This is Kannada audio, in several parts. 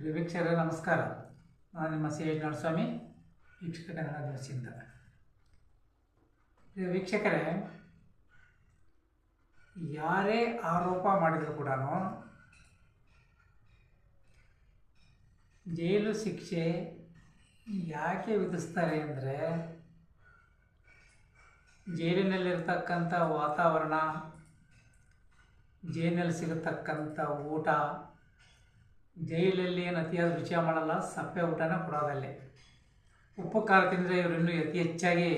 ಪ್ರಿಯ ನಮಸ್ಕಾರ. ನಾನು ನಿಮ್ಮ ಸಿ ಎಚ್ ನರಸ್ವಾಮಿ ವೀಕ್ಷಕ ಕನ್ನಡ ಪ್ರಿಯ ವೀಕ್ಷಕರೇ, ಯಾರೇ ಆರೋಪ ಮಾಡಿದರೂ ಕೂಡ ಜೈಲು ಶಿಕ್ಷೆ ಯಾಕೆ ವಿಧಿಸ್ತಾರೆ ಅಂದರೆ ಜೈಲಿನಲ್ಲಿರ್ತಕ್ಕಂಥ ವಾತಾವರಣ, ಜೈಲಿನಲ್ಲಿ ಸಿಗತಕ್ಕಂಥ ಊಟ ಜೈಲಲ್ಲಿ ಏನು ಅತಿಯಾದ ರುಚಿಯ ಮಾಡಲ್ಲ, ಸಪ್ಪೆ ಊಟನ ಕೊಡೋದಲ್ಲೇ. ಉಪ್ಪು, ಖಾರ ತಿಂದರೆ ಇವರಿನ್ನೂ ಅತಿ ಹೆಚ್ಚಾಗಿ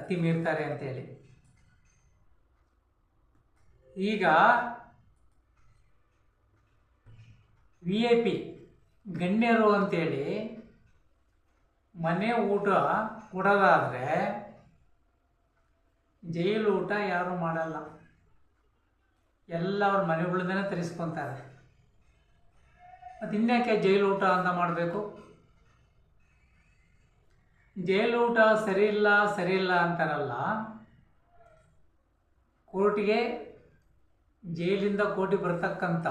ಅತಿ ಮೀರ್ತಾರೆ ಅಂತೇಳಿ. ಈಗ ವಿ ಐ ಪಿ, ಗಣ್ಯರು ಅಂತೇಳಿ ಮನೆ ಊಟ ಕೊಡೋದಾದರೆ ಜೈಲು ಊಟ ಯಾರೂ ಮಾಡಲ್ಲ. ಎಲ್ಲ ಅವ್ರ ಮನೆಗಳಿಂದನೇ ತರಿಸ್ಕೊತಾರೆ. ಮತ್ತು ಇನ್ಯಾಕೆ ಜೈಲು ಊಟ ಅಂತ ಮಾಡಬೇಕು? ಜೈಲು ಊಟ ಸರಿ ಇಲ್ಲ ಸರಿ ಇಲ್ಲ ಅಂತಾರಲ್ಲ, ಕೋರ್ಟಿಗೆ ಜೈಲಿಂದ ಕೋರ್ಟಿಗೆ ಬರ್ತಕ್ಕಂಥ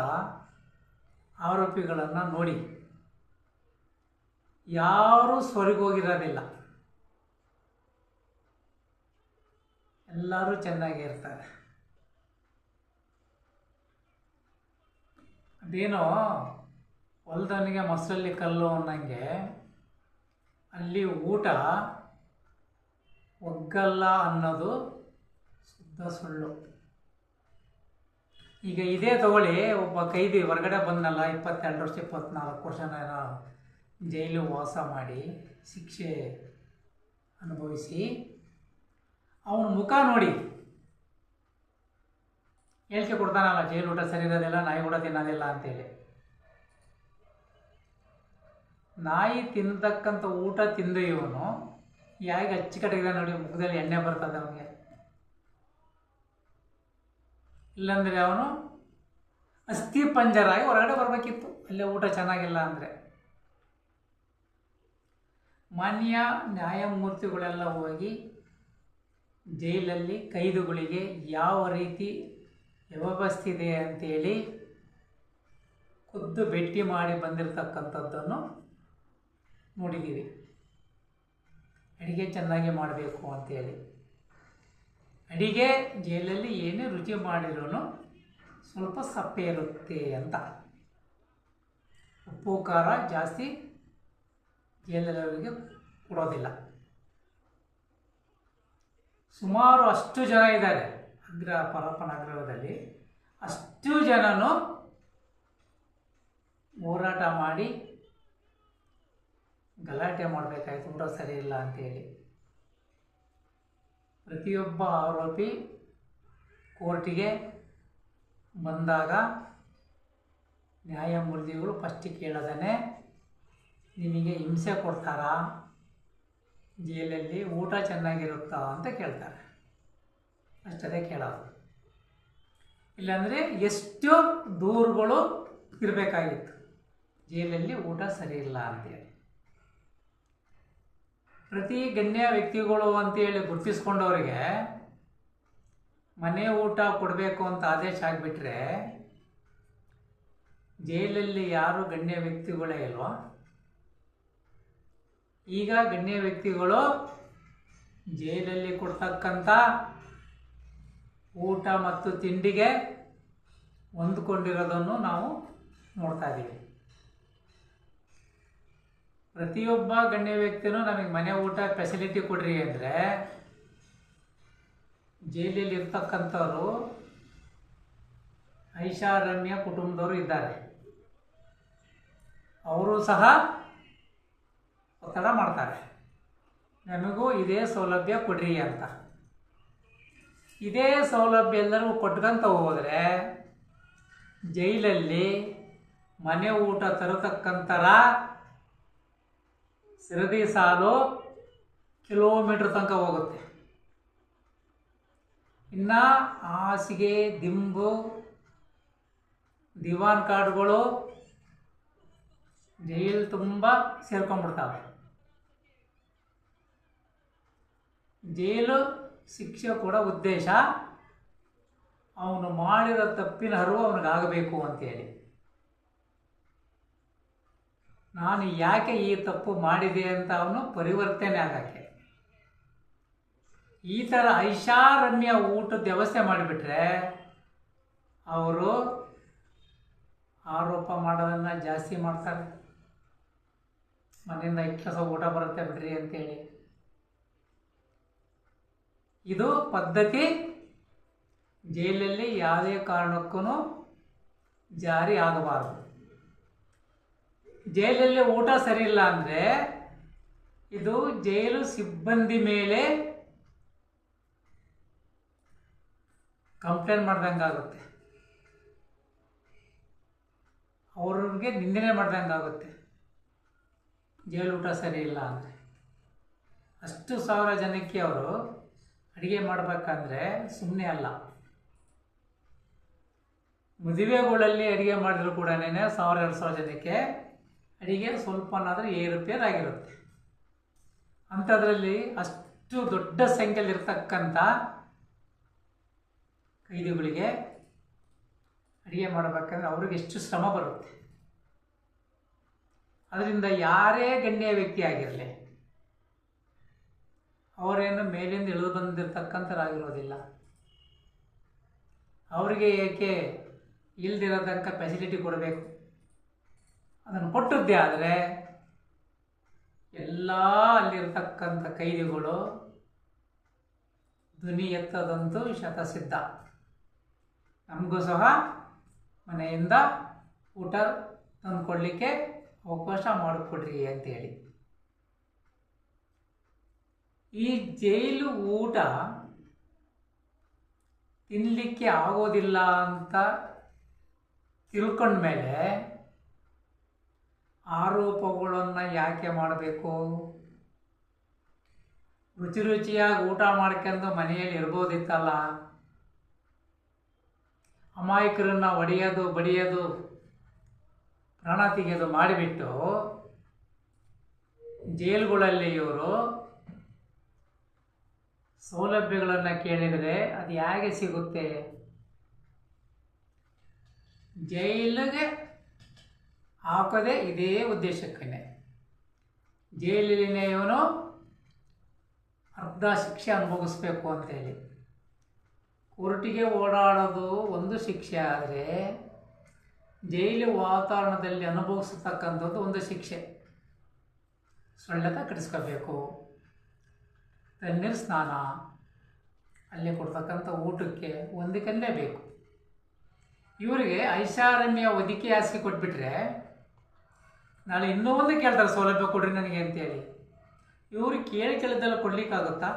ಆರೋಪಿಗಳನ್ನು ನೋಡಿ. ಯಾರೂ ಸ್ವರ್ಗೋಗಿರೋದಿಲ್ಲ ಎಲ್ಲರೂ ಚೆನ್ನಾಗಿ ಇರ್ತಾರೆ. ಅದೇನೋ ಹೊಲ್ದನಿಗೆ ಮೊಸರಲ್ಲಿ ಕಲ್ಲು ಅನ್ನಂಗೆ, ಅಲ್ಲಿ ಊಟ ಒಗ್ಗಲ್ಲ ಅನ್ನೋದು ಶುದ್ಧ ಸುಳ್ಳು. ಈಗ ಇದೇ ತಗೊಳ್ಳಿ, ಒಬ್ಬ ಕೈದಿ ಹೊರಗಡೆ ಬಂದನಲ್ಲ, ಇಪ್ಪತ್ತೆರಡು ವರ್ಷ, ಇಪ್ಪತ್ನಾಲ್ಕು ವರ್ಷನ ಜೈಲು ವಾಸ ಮಾಡಿ ಶಿಕ್ಷೆ ಅನುಭವಿಸಿ, ಅವನ ಮುಖ ನೋಡಿ. ಹೇಳಿಕೆ ಕೊಡ್ತಾನಲ್ಲ ಜೈಲು ಊಟ ಸರಿ ಇರೋದಿಲ್ಲ ನಾಯಿ ಊಟ ತಿನ್ನೋದಿಲ್ಲ ಅಂತೇಳಿ. ನಾಯಿ ತಿನ್ನತಕ್ಕಂಥ ಊಟ ತಿಂದು ಇವನು ಯಾಕೆ ಅಚ್ಚುಕಟ್ಟಿದೆ ನೋಡಿ, ಮುಖದಲ್ಲಿ ಎಣ್ಣೆ ಬರ್ತದೆ ಅವನಿಗೆ. ಇಲ್ಲಾಂದರೆ ಅವನು ಅಸ್ಥಿ ಪಂಜರಾಗಿ ಹೊರಗಡೆ ಬರಬೇಕಿತ್ತು, ಅಲ್ಲೇ ಊಟ ಚೆನ್ನಾಗಿಲ್ಲ ಅಂದರೆ. ಮಾನ್ಯ ನ್ಯಾಯಮೂರ್ತಿಗಳೆಲ್ಲ ಹೋಗಿ ಜೈಲಲ್ಲಿ ಕೈದುಗಳಿಗೆ ಯಾವ ರೀತಿ ವ್ಯವಸ್ಥೆ ಇದೆ ಅಂತೇಳಿ ಖುದ್ದು ಭೇಟಿ ಮಾಡಿ ಬಂದಿರತಕ್ಕಂಥದ್ದನ್ನು ನೋಡಿದ್ದೀವಿ. ಅಡಿಗೆ ಚೆನ್ನಾಗಿ ಮಾಡಬೇಕು ಅಂತೇಳಿ. ಅಡಿಗೆ ಜೈಲಲ್ಲಿ ಏನೇ ರುಚಿ ಮಾಡಿದ್ರೂ ಸ್ವಲ್ಪ ಸಪ್ಪೆ ಇರುತ್ತೆ ಅಂತ. ಉಪ್ಪು, ಖಾರ ಜಾಸ್ತಿ ಜೈಲಲ್ಲಿ ಕೊಡೋದಿಲ್ಲ. ಸುಮಾರು ಅಷ್ಟು ಜನ ಇದ್ದಾರೆ. ಅಗ್ರ ಪರಪ್ಪನ ನಗರದಲ್ಲಿ ಅಷ್ಟು ಜನನು ಹೋರಾಟ ಮಾಡಿ ಗಲಾಟೆ ಮಾಡಬೇಕಾಯ್ತು, ಊಟ ಸರಿ ಇಲ್ಲ ಅಂತೇಳಿ. ಪ್ರತಿಯೊಬ್ಬ ಆರೋಪಿ ಕೋರ್ಟಿಗೆ ಬಂದಾಗ ನ್ಯಾಯಮೂರ್ತಿಗಳು ಫಸ್ಟಿಗೆ ಕೇಳದೇ ನಿಮಗೆ ಹಿಂಸೆ ಕೊಡ್ತಾರಾ? ಜೈಲಲ್ಲಿ ಊಟ ಚೆನ್ನಾಗಿರುತ್ತಾ ಅಂತ ಕೇಳ್ತಾರೆ. ಅಷ್ಟೇ ಕೇಳೋದು. ಇಲ್ಲಾಂದರೆ ಎಷ್ಟು ದೂರುಗಳು ಇರಬೇಕಾಗಿತ್ತು. ಜೈಲಲ್ಲಿ ಊಟ ಸರಿ ಇಲ್ಲ ಅಂತೇಳಿ. ಪ್ರತಿ ಗಣ್ಯ ವ್ಯಕ್ತಿಗಳು ಅಂತೇಳಿ ಗುರುತಿಸ್ಕೊಂಡವರಿಗೆ ಮನೆ ಊಟ ಕೊಡಬೇಕು ಅಂತ ಆದೇಶ ಆಗಿಬಿಟ್ರೆ ಜೈಲಲ್ಲಿ ಯಾರು ಗಣ್ಯ ವ್ಯಕ್ತಿಗಳೇ ಇಲ್ವಾ? ಈಗ ಗಣ್ಯ ವ್ಯಕ್ತಿಗಳು ಜೈಲಲ್ಲಿ ಕೊಡ್ತಕ್ಕಂಥ ಊಟ ಮತ್ತು ತಿಂಡಿಗೆ ಹೊಂದ್ಕೊಂಡಿರೋದನ್ನು ನಾವು ನೋಡ್ತಾ ಇದ್ದೀವಿ ಪ್ರತಿಯೊಬ್ಬ ಗಣ್ಯ ವ್ಯಕ್ತಿನೂ ನಮಗೆ ಮನೆ ಊಟ ಫೆಸಿಲಿಟಿ ಕೊಡ್ರಿ ಅಂದರೆ ಜೈಲಲ್ಲಿ ಇರ್ತಕ್ಕಂಥವ್ರು ಐಷಾರಮ್ಯ ಕುಟುಂಬದವರು ಇದ್ದಾರೆ. ಅವರು ಸಹ ಒತ್ತಡ ಮಾಡ್ತಾರೆ. ನಮಗೂ ಇದೇ ಸೌಲಭ್ಯ ಕೊಡ್ರಿ ಅಂತ. ಇದೇ ಸೌಲಭ್ಯ ಎಲ್ಲರಿಗೂ ಕೊಟ್ಕೊಂತ ಹೋದರೆ ಜೈಲಲ್ಲಿ ಮನೆ ಊಟ ತರತಕ್ಕಂಥರ ಸರದಿ ಸಾಲು ಕಿಲೋಮೀಟ್ರ್ ತನಕ ಹೋಗುತ್ತೆ. ಇನ್ನು ಹಾಸಿಗೆ, ದಿಂಬು, ದಿವಾನ್ ಕಾರ್ಡ್ಗಳು ಜೈಲು ತುಂಬ ಸೇರ್ಕೊಂಡ್ಬಿಡ್ತಾವೆ. ಜೈಲು ಶಿಕ್ಷೆ ಕೊಡೋ ಉದ್ದೇಶ ಅವನು ಮಾಡಿರೋ ತಪ್ಪಿನ ಹರಿವು ಅವನಿಗಾಗಬೇಕು ಅಂತೇಳಿ. ನಾನು ಯಾಕೆ ಈ ತಪ್ಪು ಮಾಡಿದೆ ಅಂತ ಅವನು ಪರಿವರ್ತನೆ ಆಗಕ್ಕೆ. ಈ ಥರ ಐಷಾರಣ್ಯ ಊಟದ ವ್ಯವಸ್ಥೆ ಮಾಡಿಬಿಟ್ರೆ ಅವರು ಆರೋಪ ಮಾಡೋದನ್ನು ಜಾಸ್ತಿ ಮಾಡ್ತಾರೆ. ಮನೆಯಿಂದ ಕೆಲಸ ಊಟ ಬರುತ್ತೆ ಬಿಡ್ರಿ ಅಂತೇಳಿ. ಇದು ಪದ್ಧತಿ. ಜೈಲಲ್ಲಿ ಯಾವುದೇ ಕಾರಣಕ್ಕೂ ಜಾರಿ ಆಗಬಾರದು. ಜೈಲಲ್ಲಿ ಊಟ ಸರಿ ಇಲ್ಲ ಅಂದರೆ ಇದು ಜೈಲು ಸಿಬ್ಬಂದಿ ಮೇಲೆ ಕಂಪ್ಲೇಂಟ್ ಮಾಡ್ದಂಗೆ ಆಗುತ್ತೆ ಅವ್ರಿಗೆ ನಿಂದನೆ ಮಾಡ್ದಂಗೆ ಆಗುತ್ತೆ ಜೈಲು ಊಟ ಸರಿ ಇಲ್ಲ ಅಂದರೆ. ಅಷ್ಟು ಸಾವಿರ ಜನಕ್ಕೆ ಅವರು ಅಡುಗೆ ಮಾಡಬೇಕಂದ್ರೆ ಸುಮ್ಮನೆ ಅಲ್ಲ. ಮದುವೆಗಳಲ್ಲಿ ಅಡುಗೆ ಮಾಡಿದ್ರು ಕೂಡ ಸಾವಿರ, ಎರಡು ಸಾವಿರ ಜನಕ್ಕೆ ಅಡುಗೆ ಸ್ವಲ್ಪನಾದರೂ ಏರುಪೇರಾಗಿರುತ್ತೆ ಅಂಥದ್ರಲ್ಲಿ ಅಷ್ಟು ದೊಡ್ಡ ಸಂಖ್ಯೆಯಲ್ಲಿರ್ತಕ್ಕಂಥ ಕೈದಿಗಳಿಗೆ ಅಡುಗೆ ಮಾಡಬೇಕಂದ್ರೆ ಅವ್ರಿಗೆ ಎಷ್ಟು ಶ್ರಮ ಬರುತ್ತೆ. ಅದರಿಂದ ಯಾರೇ ಗಣ್ಯ ವ್ಯಕ್ತಿ ಆಗಿರಲಿ ಅವರೇನು ಮೇಲಿಂದ ಇಳಿದು ಬಂದಿರತಕ್ಕಂಥರಾಗಿರೋದಿಲ್ಲ ಅವರಿಗೆ ಏಕೆ ಇಲ್ದಿರತಕ್ಕ ಫೆಸಿಲಿಟಿ ಕೊಡಬೇಕು? ಅದನ್ನು ಕೊಟ್ಟದ್ದೇ ಆದರೆ ಎಲ್ಲ ಅಲ್ಲಿರ್ತಕ್ಕಂಥ ಕೈದಿಗಳು ಧ್ವನಿ ಎತ್ತದಂತೂ ಶತಸಿದ್ಧ. ನಮಗೂ ಸಹ ಮನೆಯಿಂದ ಊಟ ತಂದುಕೊಡ್ಲಿಕ್ಕೆ ಅವಕಾಶ ಮಾಡಿಕೊಡ್ರಿ ಅಂತೇಳಿ. ಈ ಜೈಲು ಊಟ ತಿನ್ನಲಿಕ್ಕೆ ಆಗೋದಿಲ್ಲ ಅಂತ ತಿಳ್ಕೊಂಡ್ಮೇಲೆ ಆರೋಪಗಳನ್ನು ಯಾಕೆ ಮಾಡಬೇಕು? ರುಚಿ ರುಚಿಯಾಗಿ ಊಟ ಮಾಡ್ಕೊಂಡು ಮನೆಯಲ್ಲಿ ಇರ್ಬೋದಿತ್ತಲ್ಲ. ಅಮಾಯಕರನ್ನ ಒಡೆಯೋದು, ಬಡಿಯೋದು, ಪ್ರಾಣ ತೆಗೆಯೋದು ಮಾಡಿಬಿಟ್ಟು ಜೈಲುಗಳಲ್ಲಿ ಇವರು ಸೌಲಭ್ಯಗಳನ್ನು ಕೇಳಿದರೆ ಅದು ಹೇಗೆ ಸಿಗುತ್ತೆ? ಜೈಲಿಗೆ ಹಾಕೋದೇ ಇದೇ ಉದ್ದೇಶಕ್ಕೇ ಜೈಲಿನ ಇವನು ಅರ್ಧ ಶಿಕ್ಷೆ ಅನುಭವಿಸ್ಬೇಕು ಅಂತೇಳಿ. ಕೋರ್ಟಿಗೆ ಓಡಾಡೋದು ಒಂದು ಶಿಕ್ಷೆ ಆದರೆ ಜೈಲು ವಾತಾವರಣದಲ್ಲಿ ಅನುಭವಿಸತಕ್ಕಂಥದ್ದು ಒಂದು ಶಿಕ್ಷೆ. ಸೊಳ್ಳೆತ ಕಟ್ಟಿಸ್ಕೋಬೇಕು ತಣ್ಣೀರು ಸ್ನಾನ, ಅಲ್ಲಿ ಕೊಡ್ತಕ್ಕಂಥ ಊಟಕ್ಕೆ ಹೊಂದಿಕಲೇಬೇಕು ಇವರಿಗೆ ಐಷಾರಮ್ಯ ಒದಿಕೆ ಹಾಸಿಗೆ ಕೊಟ್ಬಿಟ್ರೆ ನಾಳೆ ಇನ್ನೂ ಒಂದು ಕೇಳ್ತಾರೆ, ಸೌಲಭ್ಯ ಕೊಡ್ರಿ ನನಗೆ ಅಂತೇಳಿ. ಇವರು ಕೇಳಿ ಕೇಳಿದ್ದೆಲ್ಲ ಕೊಡ್ಲಿಕ್ಕಾಗುತ್ತಾ?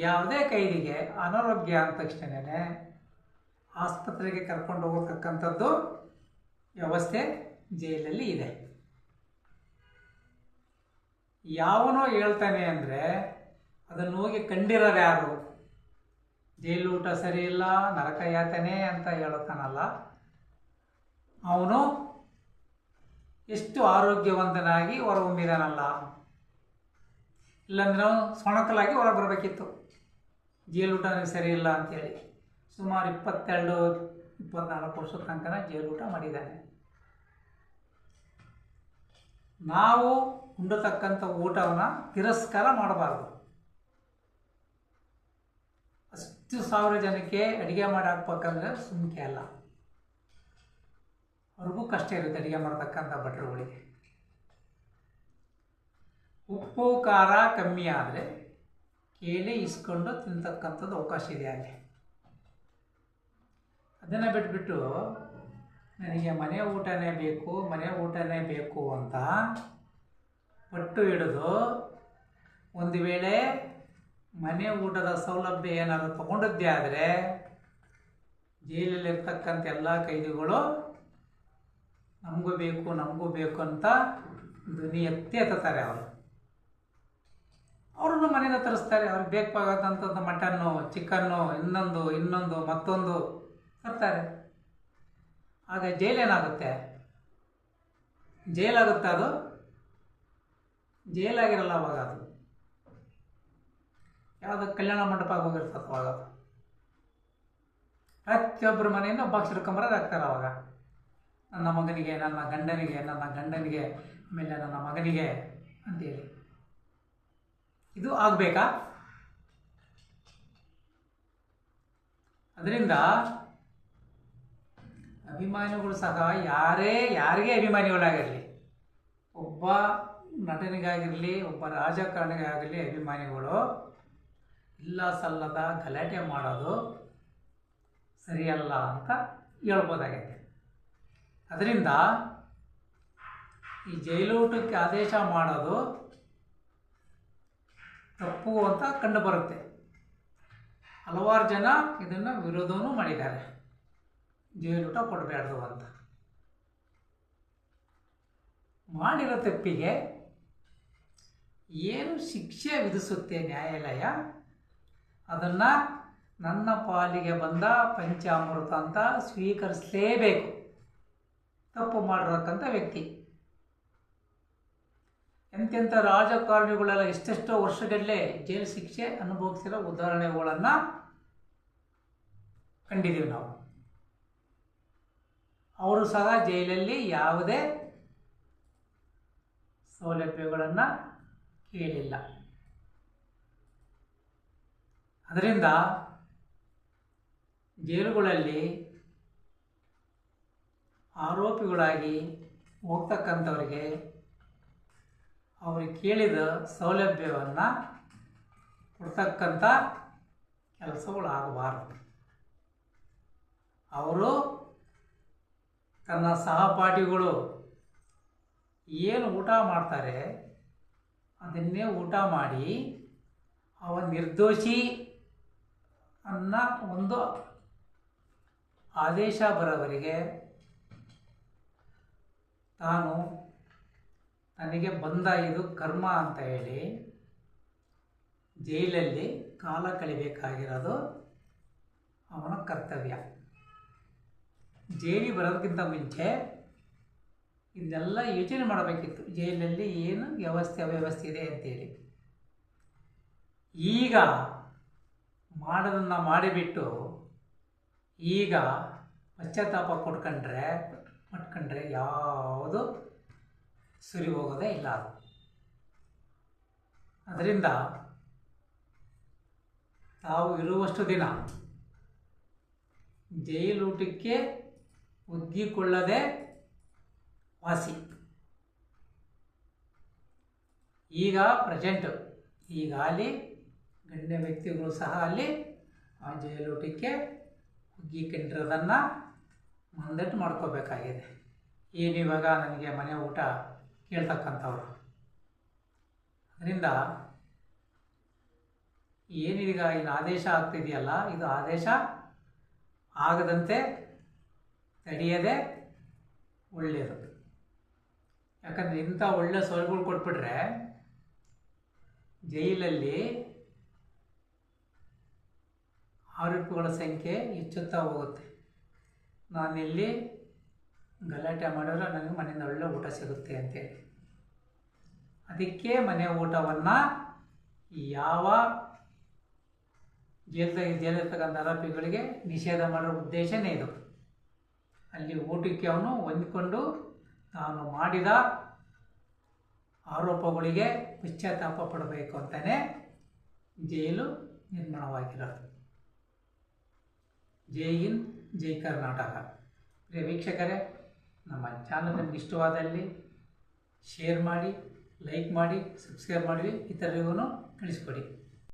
ಯಾವುದೇ ಕೈದಿಗೆ ಅನಾರೋಗ್ಯ ಅಂದ ತಕ್ಷಣವೇ ಆಸ್ಪತ್ರೆಗೆ ಕರ್ಕೊಂಡು ಹೋಗತಕ್ಕಂಥದ್ದು ವ್ಯವಸ್ಥೆ ಜೈಲಲ್ಲಿ ಇದೆ. ಯಾವನೋ ಹೇಳ್ತಾನೆ ಅಂದರೆ ಅದನ್ನು ಹೋಗಿ ಕಂಡಿರೋರು ಯಾರು? ಜೈಲು ಊಟ ಸರಿ ಇಲ್ಲ, ನರಕ ಯಾತನೆ ಅಂತ ಹೇಳುತ್ತಾನಲ್ಲ ಅವನು ಎಷ್ಟು ಆರೋಗ್ಯವಂತನಾಗಿ ಹೊರಹೊಮ್ಮಿದಾನಲ್ಲ. ಇಲ್ಲಾಂದ್ರೆ ಅವನು ಸೊಣಕಲಾಗಿ ಹೊರ ಬರಬೇಕಿತ್ತು ಜೈಲು ಊಟ ಸರಿ ಇಲ್ಲ ಅಂತೇಳಿ. ಸುಮಾರು ಇಪ್ಪತ್ತೆರಡು, ಇಪ್ಪತ್ನಾಲ್ಕು ವರ್ಷದ ತನಕ ಊಟ ಮಾಡಿದ್ದಾನೆ. ನಾವು ಉಂಡತಕ್ಕಂಥ ಊಟವನ್ನು ತಿರಸ್ಕಾರ ಮಾಡಬಾರ್ದು. ಅಷ್ಟು ಸಾವಿರ ಜನಕ್ಕೆ ಅಡುಗೆ ಮಾಡಿ ಹಾಕ್ಬೇಕಂದ್ರೆ ಸುಮ್ಕೆ ಅಲ್ಲ. ಅವ್ರಿಗೂ ಕಷ್ಟ ಇರುತ್ತೆ ಅಡುಗೆ ಮಾಡ್ತಕ್ಕಂಥ ಭಟ್ರುಗಳಿಗೆ. ಉಪ್ಪು, ಖಾರ ಕಮ್ಮಿ ಆದರೆ ಕೇಳಿ ಇಸ್ಕೊಂಡು ತಿಂತಕ್ಕಂಥದ್ದು ಅವಕಾಶ ಇದೆ ಅಲ್ಲಿ. ಅದನ್ನು ಬಿಟ್ಬಿಟ್ಟು, ನನಗೆ ಮನೆ ಊಟನೇ ಬೇಕು, ಮನೆ ಊಟನೇ ಬೇಕು ಅಂತ ಪಟ್ಟು ಹಿಡಿದು ಒಂದು ವೇಳೆ ಮನೆ ಊಟದ ಸೌಲಭ್ಯ ಏನಾದರೂ ತಗೊಂಡದ್ದೇ ಆದರೆ ಜೈಲಲ್ಲಿರ್ತಕ್ಕಂಥ ಎಲ್ಲ ಕೈದಿಗಳು, ನಮಗೂ ಬೇಕು ನಮಗೂ ಬೇಕು ಅಂತ ಧ್ವನಿ ಎತ್ತಿ ಎತ್ತಾರೆ ಅವರು. ಅವ್ರನ್ನು ಮನೆಯಿಂದ ತರಿಸ್ತಾರೆ. ಅವ್ರಿಗೆ ಬೇಕಾಗತ್ತಂಥದ್ದು ಮಟನ್ನು, ಚಿಕನ್ನು, ಇನ್ನೊಂದು ಇನ್ನೊಂದು, ಮತ್ತೊಂದು ತರ್ತಾರೆ. ಆಗ ಜೈಲೇನಾಗುತ್ತೆ ಜೈಲಾಗುತ್ತೆ ಅದು? ಜೈಲಾಗಿರಲ್ಲ ಅವಾಗ ಅದು. ಯಾವುದೋ ಕಲ್ಯಾಣ ಮಂಟಪ ಹೋಗಿರ್ತದೆ ಅವಾಗ ಪ್ರತಿಯೊಬ್ಬರ ಮನೆಯಿಂದ ಬಾಕ್ಸ್ ಹಿಡ್ಕೊಂಬರೋದು ಆಗ್ತಾರೆ ಅವಾಗ. ನನ್ನ ಮಗನಿಗೆ, ನನ್ನ ಗಂಡನಿಗೆ ನನ್ನ ಗಂಡನಿಗೆ, ಆಮೇಲೆ ನನ್ನ ಮಗನಿಗೆ ಅಂತೇಳಿ. ಇದು ಆಗಬೇಕಾ? ಅದರಿಂದ ಅಭಿಮಾನಿಗಳು ಸಹ ಯಾರೇ, ಯಾರಿಗೆ ಅಭಿಮಾನಿಗಳಾಗಿರಲಿ, ಒಬ್ಬ ನಟನಿಗಾಗಿರಲಿ, ಒಬ್ಬ ರಾಜಕಾರಣಿಗಾಗಲಿ ಅಭಿಮಾನಿಗಳು, ಇಲ್ಲ ಸಲ್ಲದ ಗಲಾಟೆ ಮಾಡೋದು ಸರಿಯಲ್ಲ ಅಂತ ಹೇಳ್ಬೋದಾಗೈತೆ. ಅದರಿಂದ ಈ ಜೈಲೂಟಕ್ಕೆ ಆದೇಶ ಮಾಡೋದು ತಪ್ಪು ಅಂತ ಕಂಡು ಬರುತ್ತೆ. ಹಲವಾರು ಜನ ಇದನ್ನು ವಿರೋಧವೂ ಮಾಡಿದ್ದಾರೆ. ಜೈಲೂಟ ಕೊಡಬಾರ್ದು ಅಂತ. ಮಾಡಿರೋ ತಪ್ಪಿಗೆ ಏನು ಶಿಕ್ಷೆ ವಿಧಿಸುತ್ತೆ ನ್ಯಾಯಾಲಯ? ಅದನ್ನು ನನ್ನ ಪಾಲಿಗೆ ಬಂದ ಪಂಚಾಮೃತ ಅಂತ ಸ್ವೀಕರಿಸಲೇಬೇಕು. ತಪ್ಪು ಮಾಡಿರತಕ್ಕಂಥ ವ್ಯಕ್ತಿ. ಎಂತೆಂಥ ರಾಜಕಾರಣಿಗಳೆಲ್ಲ ಎಷ್ಟೆಷ್ಟೋ ವರ್ಷಗಟ್ಟಲೆ ಜೈಲು ಶಿಕ್ಷೆ ಅನುಭವಿಸಿರೋ ಉದಾಹರಣೆಗಳನ್ನು ಕಂಡಿದ್ದೀವಿ ನಾವು. ಅವರು ಸಹ ಜೈಲಲ್ಲಿ ಯಾವುದೇ ಸೌಲಭ್ಯಗಳನ್ನು ಕೇಳಿಲ್ಲ ಅದರಿಂದ ಜೈಲುಗಳಲ್ಲಿ ಆರೋಪಿಗಳಾಗಿ ಹೋಗ್ತಕ್ಕಂಥವ್ರಿಗೆ ಅವರು ಕೇಳಿದ ಸೌಲಭ್ಯವನ್ನು ಕೊಡ್ತಕ್ಕಂಥ ಕೆಲಸಗಳು ಆಗಬಾರದು. ಅವರು ತನ್ನ ಸಹಪಾಠಿಗಳು ಏನು ಊಟ ಮಾಡ್ತಾರೆ ಅದನ್ನೇ ಊಟ ಮಾಡಿ, ಅವ ನಿರ್ದೋಷಿ ಅನ್ನೋ ಒಂದು ಆದೇಶ ಬರೋವರೆಗೆ ತಾನು ನನಗೆ ಬಂದ ಇದು ಕರ್ಮ ಅಂತ ಹೇಳಿ ಜೈಲಲ್ಲಿ ಕಾಲ ಕಳಿಬೇಕಾಗಿರೋದು ಅವನ ಕರ್ತವ್ಯ. ಜೈಲಿ ಬರೋದಕ್ಕಿಂತ ಮುಂಚೆ ಇದನ್ನೆಲ್ಲ ಯೋಚನೆ ಮಾಡಬೇಕಿತ್ತು. ಜೈಲಲ್ಲಿ ಏನು ವ್ಯವಸ್ಥೆ, ಅವ್ಯವಸ್ಥೆ ಇದೆ ಅಂತೇಳಿ. ಈಗ ಮಾಡೋದನ್ನು ಮಾಡಿಬಿಟ್ಟು ಈಗ ಪಶ್ಚಾತ್ತಾಪ ಕೊಟ್ಕೊಂಡ್ರೆ, ಪಟ್ಕೊಂಡ್ರೆ ಯಾವುದು ಸುರಿ ಹೋಗೋದೇ ಇಲ್ಲ ಅದು. ಅದರಿಂದ ತಾವು ಇರುವಷ್ಟು ದಿನ ಜೈಲೂಟಕ್ಕೆ ಒಗ್ಗಿಕೊಳ್ಳದೆ ವಾಸಿ. ಈಗ ಪ್ರೆಸೆಂಟ್ ಈಗ ಅಲ್ಲಿ ಗಣ್ಯ ವ್ಯಕ್ತಿಗಳು ಸಹ ಅಲ್ಲಿ ಆ ಜೈಲೂಟಕ್ಕೆ ಒಗ್ಗಿಕೊಂಡಿರೋದನ್ನು ಮುಂದಟ್ಟು ಮಾಡ್ಕೋಬೇಕಾಗಿದೆ. ಇವಾಗ ನನಗೆ ಮನೆ ಊಟ ಕೇಳ್ತಕ್ಕಂಥವ್ರು? ಅದರಿಂದ ಏನಿದೀಗ ಇನ್ನು ಆದೇಶ ಆಗ್ತಿದೆಯಲ್ಲ, ಇದು ಆದೇಶ ಆಗದಂತೆ ತಡೆಯದೆ ಒಳ್ಳೆಯದು. ಯಾಕಂದರೆ ಇಂಥ ಒಳ್ಳೆ ಸೌಲಭ್ಯಗಳು ಕೊಟ್ಬಿಟ್ರೆ ಜೈಲಲ್ಲಿ ಆರೋಪಿಗಳ ಸಂಖ್ಯೆ ಹೆಚ್ಚುತ್ತಾ ಹೋಗುತ್ತೆ. ನಾನಿಲ್ಲಿ ಗಲಾಟೆ ಮಾಡಿದ್ರೆ ನನಗೆ ಮನೆಯಿಂದ ಒಳ್ಳೆ ಊಟ ಸಿಗುತ್ತೆ ಅಂತೇಳಿ. ಅದಕ್ಕೆ ಮನೆ ಊಟವನ್ನು ಯಾವ ಜೈಲ್ದಾಗ ಜೈಲಿರ್ತಕ್ಕಂಥ ಆರೋಪಿಗಳಿಗೆ ನಿಷೇಧ ಮಾಡೋ ಉದ್ದೇಶನೇ ಇದು. ಅಲ್ಲಿ ಊಟಕ್ಕೆ ಅವನು ಹೊಂದಿಕೊಂಡು ತಾನು ಮಾಡಿದ ಆರೋಪಗಳಿಗೆ ಪಶ್ಚಾತ್ತಾಪ ಪಡಬೇಕು ಅಂತಲೇ ಜೈಲು ನಿರ್ಮಾಣವಾಗಿರೋದು. ಜೈ ಇನ್ ಜೈ ಕರ್ನಾಟಕ. ಪ್ರಿಯ ವೀಕ್ಷಕರೇ, ನಮ್ಮ ಚಾನಲ್ ನಿಮ್ಗೆ ಇಷ್ಟವಾದಲ್ಲಿ ಶೇರ್ ಮಾಡಿ, ಲೈಕ್ ಮಾಡಿ, ಸಬ್ಸ್ಕ್ರೈಬ್ ಮಾಡಿ ಇತರರಿಗೂ ಕಳಿಸ್ಕೊಡಿ.